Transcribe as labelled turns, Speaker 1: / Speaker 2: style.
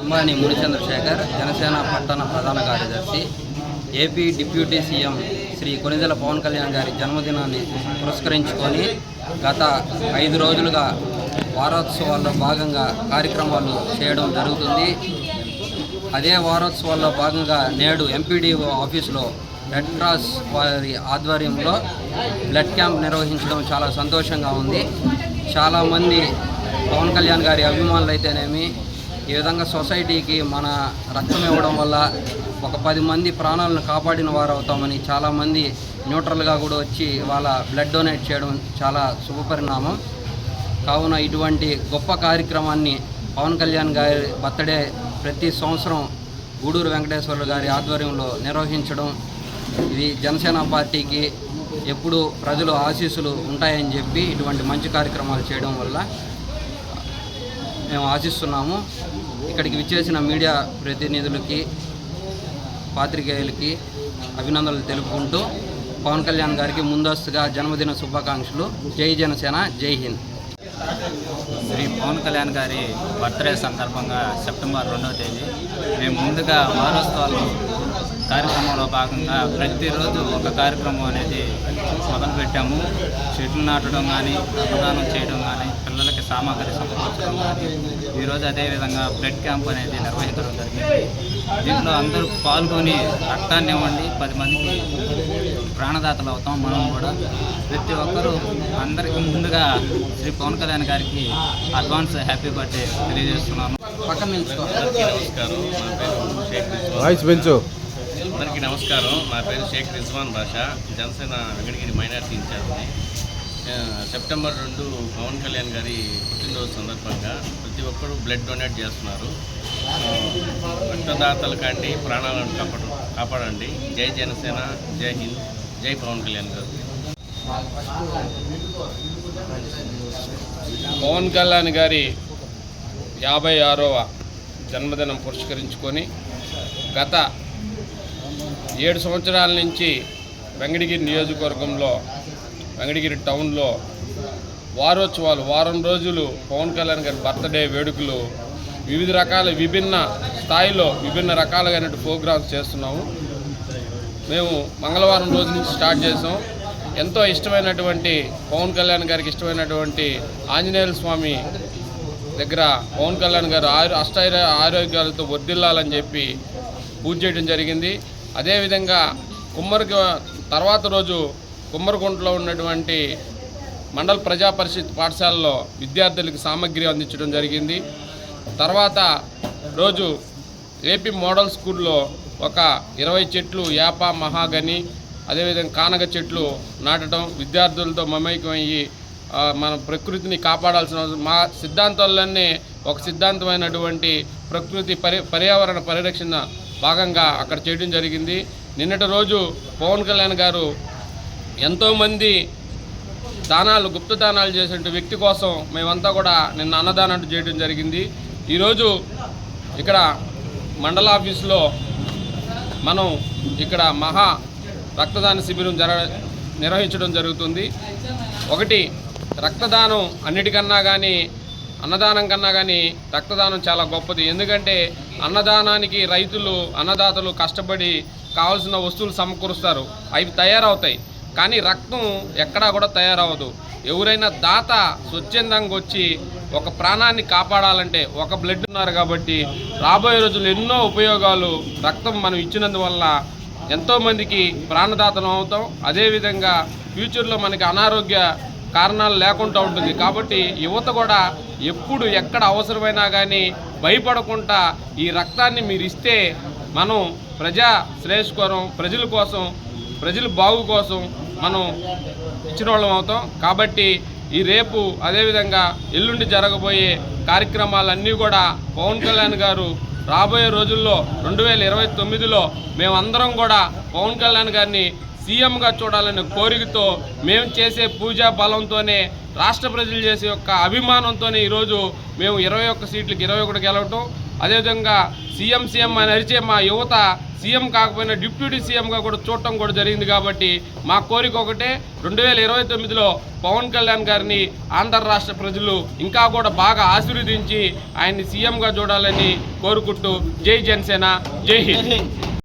Speaker 1: అంబానీ ముని చంద్రశేఖర్ జనసేన పట్టణ ప్రధాన కార్యదర్శి AP deputy CM Shri Konidela Pawan Kalyan గారి జన్మదినాన్ని పురస్కరించుకొని గత ఐదు రోజులుగా వారోత్సవాల్లో భాగంగా కార్యక్రమాలు చేయడం జరుగుతుంది. అదే వారోత్సవాల్లో భాగంగా నేడు ఎంపీడీఓ ఆఫీసులో రెడ్ క్రాస్ వారి ఆధ్వర్యంలో బ్లడ్ క్యాంప్ నిర్వహించడం చాలా సంతోషంగా ఉంది. చాలామంది పవన్ కళ్యాణ్ గారి అభిమానులు అయితేనేమి ఈ విధంగా సొసైటీకి మన రక్తం ఇవ్వడం వల్ల ఒక పది మంది ప్రాణాలను కాపాడిన వారు అవుతామని చాలామంది న్యూట్రల్గా కూడా వచ్చి వాళ్ళ బ్లడ్ డొనేట్ చేయడం చాలా శుభపరిణామం. కావున ఇటువంటి గొప్ప కార్యక్రమాన్ని పవన్ కళ్యాణ్ గారి బర్త్డే ప్రతి సంవత్సరం గూడూరు వెంకటేశ్వర్లు గారి ఆధ్వర్యంలో నిర్వహించడం. ఇది జనసేన పార్టీకి ఎప్పుడు ప్రజలు ఆశీస్సులు ఉంటాయని చెప్పి ఇటువంటి మంచి కార్యక్రమాలు చేయడం వల్ల మేము ఆశిస్తున్నాము. ఇక్కడికి విచ్చేసిన మీడియా ప్రతినిధులకి పాత్రికేయులకి అభినందనలు తెలుపుకుంటూ పవన్ కళ్యాణ్ గారికి ముందస్తుగా జన్మదిన శుభాకాంక్షలు. జై జనసేన జై హింద్.
Speaker 2: శ్రీ పవన్ కళ్యాణ్ గారి బర్త్డే సందర్భంగా సెప్టెంబర్ రెండవ తేదీ మేము ముందుగా వారోత్సవాలు కార్యక్రమంలో భాగంగా ప్రతిరోజు ఒక కార్యక్రమం అనేది మొదలుపెట్టాము. చెట్లు నాటడం కానీ అన్నదానం చేయడం కానీ పిల్లలకి సామాగ్రి సమకూర్చడం ఈరోజు అదేవిధంగా బ్లడ్ క్యాంప్ అనేది నిర్వహించడం జరిగింది. దీంట్లో అందరూ పాల్గొని రక్తాన్ని ఇవ్వండి పది మందికి ప్రాణదాతలు అవుతాం మనం కూడా. ప్రతి ఒక్కరూ అందరికీ ముందుగా శ్రీ పవన్ కళ్యాణ్ గారికి అడ్వాన్స్ హ్యాపీ బర్త్డే తెలియజేస్తున్నాను.
Speaker 1: పక్కన నిల్చుకో.
Speaker 3: అందరికీ నమస్కారం. నా పేరు షేక్
Speaker 4: పెంచు.
Speaker 3: అందరికీ నమస్కారం. నా పేరు షేక్ రిజ్వాన్ బాషా జనసేన వెంకటగిరి మైనార్టీ ఇన్ఛార్జ్ని. సెప్టెంబర్ రెండు పవన్ కళ్యాణ్ గారి పుట్టినరోజు సందర్భంగా ప్రతి ఒక్కరూ బ్లడ్ డొనేట్ చేస్తున్నారు. రక్తదాతలు కాండి ప్రాణాలను కాపాడు కాపాడండి. జై జనసేన జై హింద్ జై పవన్ కళ్యాణ్ గారు.
Speaker 4: పవన్ కళ్యాణ్ గారి యాభై ఆరవ జన్మదినం పురస్కరించుకొని గత ఏడు సంవత్సరాల నుంచి వెంకటగిరి నియోజకవర్గంలో వెంకటగిరి టౌన్లో వారోత్సవాలు వారం రోజులు పవన్ కళ్యాణ్ గారి బర్త్డే వేడుకలు వివిధ రకాల విభిన్న స్థాయిలో విభిన్న రకాలైన ప్రోగ్రామ్స్ చేస్తున్నాము. మేము మంగళవారం రోజు నుంచి స్టార్ట్ చేసాం ఎంతో ఇష్టమైనటువంటి పవన్ కళ్యాణ్ గారికి ఇష్టమైనటువంటి ఆంజనేయుల స్వామి దగ్గర పవన్ కళ్యాణ్ గారు ఆరు అష్టైర ఆరోగ్యాలతో వర్దిల్లాలని చెప్పి పూజ చేయడం జరిగింది. అదేవిధంగా కుమ్మరికి తర్వాత రోజు కుమ్మరగుంటలో ఉన్నటువంటి మండల ప్రజా పరిషత్ పాఠశాలలో విద్యార్థులకు సామగ్రి అందించడం జరిగింది. తర్వాత రోజు ఏపీ మోడల్ స్కూల్లో ఒక ఇరవై చెట్లు యాప మహాగని అదేవిధంగా కానగ చెట్లు నాటడం విద్యార్థులతో మమైకమయ్యి మన ప్రకృతిని కాపాడాల్సిన మా సిద్ధాంతాలన్నీ ఒక సిద్ధాంతమైనటువంటి ప్రకృతి పరి పర్యావరణ పరిరక్షణ భాగంగా అక్కడ చేయడం జరిగింది. నిన్నటి రోజు పవన్ కళ్యాణ్ గారు ఎంతోమంది దానాలు గుప్త దానాలు చేసే వ్యక్తి కోసం మేమంతా కూడా నిన్న అన్నదానం చేయడం జరిగింది. ఈరోజు ఇక్కడ మండల ఆఫీసులో మనం ఇక్కడ మహా రక్తదాన శిబిరం జర నిర్వహించడం జరుగుతుంది. ఒకటి రక్తదానం అన్నిటికన్నా కానీ అన్నదానం కన్నా కానీ రక్తదానం చాలా గొప్పది. ఎందుకంటే అన్నదానానికి రైతులు అన్నదాతలు కష్టపడి కావాల్సిన వస్తువులు సమకూరుస్తారు. అవి తయారవుతాయి. కానీ రక్తం ఎక్కడా కూడా తయారవ్వదు. ఎవరైనా దాత స్వచ్ఛందంగా వచ్చి ఒక ప్రాణాన్ని కాపాడాలంటే ఒక బ్లడ్ ఉన్నారు కాబట్టి రాబోయే రోజులు ఎన్నో ఉపయోగాలు రక్తం మనం ఇచ్చినందువల్ల ఎంతోమందికి ప్రాణదాతనం అవుతాం. అదేవిధంగా ఫ్యూచర్లో మనకి అనారోగ్య కారణాలు లేకుండా ఉంటుంది. కాబట్టి యువత కూడా ఎప్పుడు ఎక్కడ అవసరమైనా కానీ భయపడకుండా ఈ రక్తాన్ని మీరు ఇస్తే మనం ప్రజా శ్రేయస్కరం ప్రజల కోసం ప్రజల బాగు కోసం మనం ఇచ్చిన వాళ్ళం అవుతాం. కాబట్టి ఈ రేపు అదేవిధంగా ఎల్లుండి జరగబోయే కార్యక్రమాలన్నీ కూడా పవన్ కళ్యాణ్ గారు రాబోయే రోజుల్లో రెండు వేల ఇరవై తొమ్మిదిలో మేమందరం కూడా పవన్ కళ్యాణ్ గారిని సీఎంగా చూడాలనే కోరికతో మేము చేసే పూజా బలంతోనే రాష్ట్ర ప్రజలు చేసే యొక్క అభిమానంతోనే ఈరోజు మేము ఇరవై ఒక్క సీట్లకు ఇరవై ఒకటి గెలవటం. అదేవిధంగా సీఎం సీఎం అని అరిచే మా యువత సీఎం కాకపోయినా డిప్యూటీ సీఎంగా కూడా చూడటం కూడా జరిగింది కాబట్టి మా కోరిక ఒకటే రెండు వేల ఇరవై తొమ్మిదిలో పవన్ కళ్యాణ్ గారిని ఆంధ్ర రాష్ట్ర ప్రజలు ఇంకా కూడా బాగా ఆశీర్వదించి ఆయన్ని సీఎంగా చూడాలని కోరుకుంటూ జై జనసేన జై హింద్.